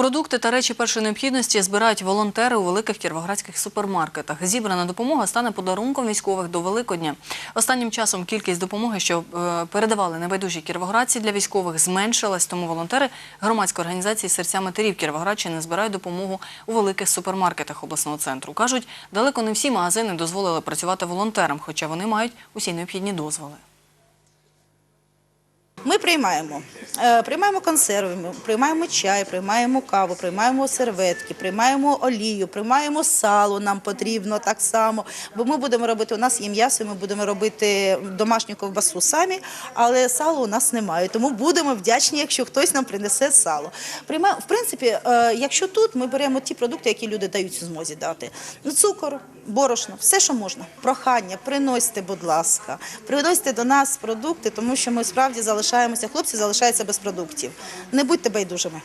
Продукти та речі першої необхідності збирають волонтери у великих кіровоградських супермаркетах. Зібрана допомога стане подарунком військових до Великодня. Останнім часом кількість допомоги, що е, передавали небайдужі кіровоградці для військових, зменшилась. Тому волонтери громадської організації серця матерів Кіровоградщини збирають допомогу у великих супермаркетах обласного центру. кажуть, далеко не всі магазини дозволили працювати волонтерам, хоча вони мають усі необхідні дозволи. Ми приймаємо. Е, Приймаємо консерви, приймаємо чай, приймаємо каву, приймаємо серветки, приймаємо олію, приймаємо сало. Нам потрібно так само. Бо ми будемо робити. У нас є м'ясо, ми будемо робити домашню ковбасу самі, але сало у нас немає. Тому будемо вдячні, якщо хтось нам принесе сало. В принципі, е, якщо тут ми беремо ті продукти, які люди дають змозі дати. Ну, цукор, борошно, все, що можна. Прохання, приносьте, будь ласка, приносьте до нас продукти, тому що ми справді залишаємося. Хлопці залишаються без продуктів. Не будьте байдужими.